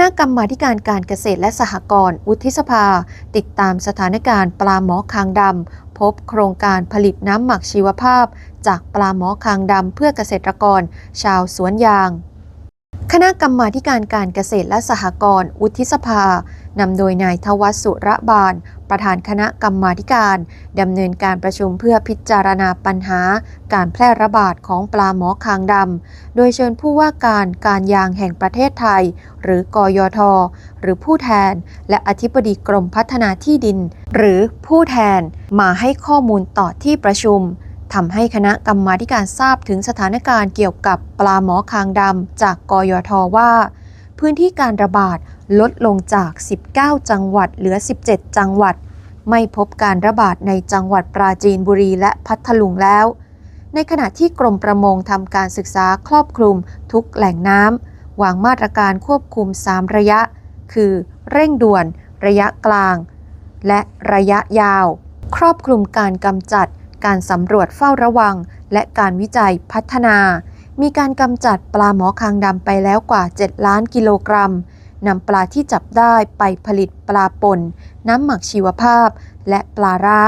ณะกรรมาธิการการเกษตรและสหกรณ์วุฒิสภา ติดตามสถานการณ์ปลาหมอคางดำพบโครงการผลิตน้ำหมักชีวภาพ จากปลาหมอคางดำเพื่อเกษตรกร ชาวสวนยาง คณะกรรมาการการเกษตรและสหกรณ์วุฒิสภานำโดยนายทวัชสุระบาล ประธานคณะกรรมาการดำเนินการประชุมเพื่อพิจารณาปัญหา การแพร่ระบาดของปลาหมอคางดำ โดยเชิญผู้ว่าการการยางแห่งประเทศไทย หรือกยท หรือผู้แทน และอธิบดีกรมพัฒนาที่ดิน หรือผู้แทนมาให้ข้อมูลต่อที่ประชุม ทำให้คณะกรรมาการทราบถึงสถานการณ์เกี่ยวกับปลาหมอคางดำจากกยทว่า พื้นที่การระบาดลดลงจาก 19 จังหวัดเหลือ 17 จังหวัด ไม่พบการระบาดในจังหวัดปราจีนบุรีและพัทลุงแล้ว ในขณะที่กรมประมงทำการศึกษาครอบคลุมทุกแหล่งน้ำวางมาตรการควบคุม 3 ระยะ คือ เร่งด่วน ระยะกลาง และระยะยาว ครอบคลุมการกำจัด การสำรวจเฝ้าระวัง และการวิจัยพัฒนา มีการกำจัดปลาหมอคางดำไปแล้วกว่า 7 ล้านกิโลกรัมนำปลาที่จับได้ไปผลิตปลาป่น น้ำหมักชีวภาพ และปลาร้า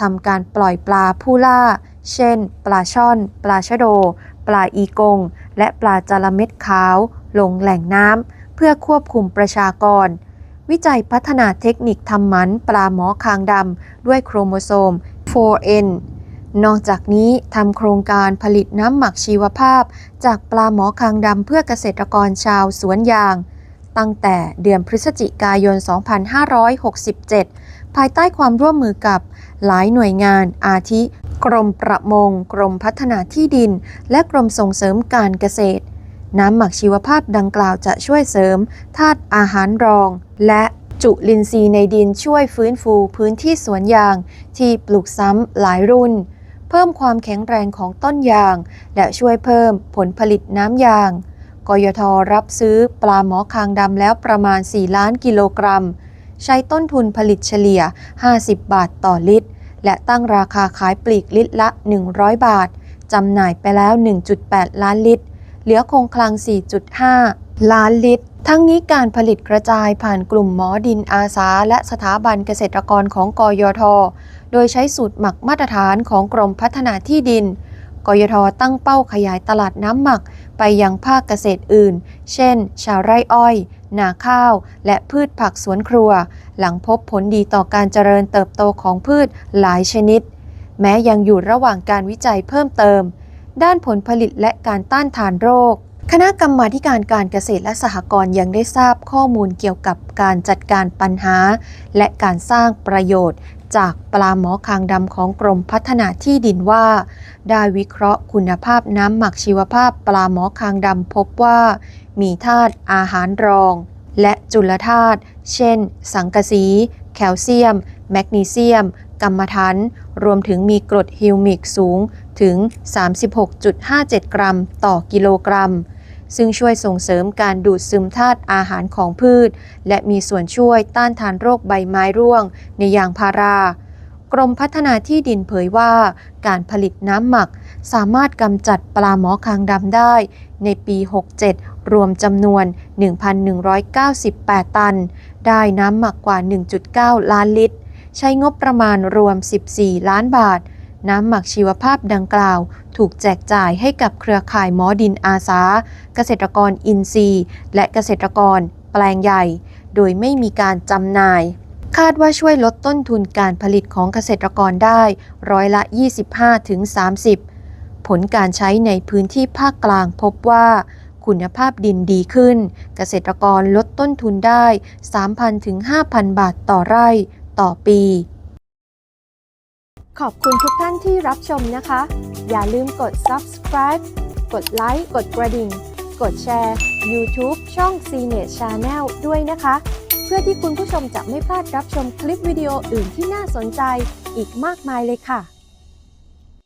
ทำการปล่อยปลาผู้ล่า เช่น ปลาช่อน ปลาชะโด ปลาอีกง และปลาจาระเม็ดขาว ลงแหล่งน้ำเพื่อควบคุมประชากร วิจัยพัฒนาเทคนิคทำหมันปลาหมอคางดำด้วยโครโมโซม 4n นอกจากนี้ทำโครงการผลิตน้ำหมักชีวภาพ จากปลาหมอคางดำเพื่อเกษตรกรชาวสวนยาง ตั้งแต่เดือนพฤศจิกายน 2567 ภายใต้ความร่วมมือกับหลายหน่วยงานอาทิ กรมประมง กรมพัฒนาที่ดิน และกรมส่งเสริมการเกษตร น้ำหมักชีวภาพดังกล่าวจะช่วยเสริมธาตุอาหารรอง และ จุลินทรีย์ในดินช่วยฟื้นฟูพื้นที่สวนยาง ที่ปลูกซ้ำหลายรุ่น เพิ่มความแข็งแรงของต้นยาง และช่วยเพิ่มผลผลิตน้ำยาง กยทรับซื้อปลาหมอคางดำแล้วประมาณ 4 ล้านกิโลกรัม ใช้ต้นทุนผลิตเฉลี่ย 50 บาทต่อลิตร และตั้งราคาขายปลีกลิตรละ 100 บาท จำหน่ายไปแล้ว 1.8 ล้านลิตร เหลือคงคลัง 4.5 ล้านลิตร ทั้งนี้การผลิตกระจายผ่านกลุ่มหมอดินอาสา และสถาบันเกษตรกรของกยท โดยใช้สูตรหมักมาตรฐานของกรมพัฒนาที่ดิน กยทตั้งเป้าขยายตลาดน้ำหมักไปยังภาคเกษตรอื่น เช่น ชาวไร่อ้อย นาข้าว และพืชผักสวนครัว หลังพบผลดีต่อการเจริญเติบโตของพืชหลายชนิด แม้ยังอยู่ระหว่างการวิจัยเพิ่มเติม ด้านผลผลิตและการต้านทานโรค คณะกรรมาการการเกษตรและสหกรณ์ยังได้ทราบข้อมูลเกี่ยวกับการจัดการปัญหา และการสร้างประโยชน์ จากปลาหมอคางดำของกรมพัฒนาที่ดินว่า ได้วิเคราะห์คุณภาพน้ำหมักชีวภาพปลาหมอคางดำพบว่า มีธาตุอาหารรอง และจุลธาตุเช่น สังกะสี แคลเซียม แมกนีเซียมกัมมันถัน รวมถึงมีกรดฮิวมิกสูงถึง 36.57 กรัม ต่อกิโลกรัม ซึ่งช่วยส่งเสริมการดูดซึมธาตุอาหารของพืช และมีส่วนช่วยต้านทานโรคใบไม้ร่วง ในยางพารากรมพัฒนาที่ดินเผยว่า การผลิตน้ำหมัก สามารถกำจัดปลาหมอคางดำได้ ในปี 67 รวมจำนวน 1,198 ตัน ได้น้ำหมักกว่า 1.9 ล้านลิตร ใช้งบประมาณรวม 14 ล้านบาท น้ำหมักชีวภาพดังกล่าว ถูกแจกจ่ายให้กับเครือข่ายหมอดินอาสา เกษตรกรอินทรีย์ และเกษตรกร แปลงใหญ่ โดยไม่มีการจำหน่าย คาดว่าช่วยลดต้นทุนการผลิตของเกษตรกรได้ร้อยละ 25-30 ผลการใช้ในพื้นที่ภาคกลางพบว่าคุณภาพดินดีขึ้น เกษตรกรลดต้นทุนได้ 3,000 ถึง 5,000 บาทต่อไร่ ต่อปี ขอบคุณทุกท่านที่รับชมนะคะ อย่าลืมกด subscribe กดไลค์ กดกระดิ่ง กดแชร์ YouTube ช่อง c n e t Channel ด้วยนะคะ เพื่อที่คุณผู้ชมจะไม่พลาดรับชมคลิปวิดีโออื่นที่น่าสนใจอีกมากมายเลยค่ะ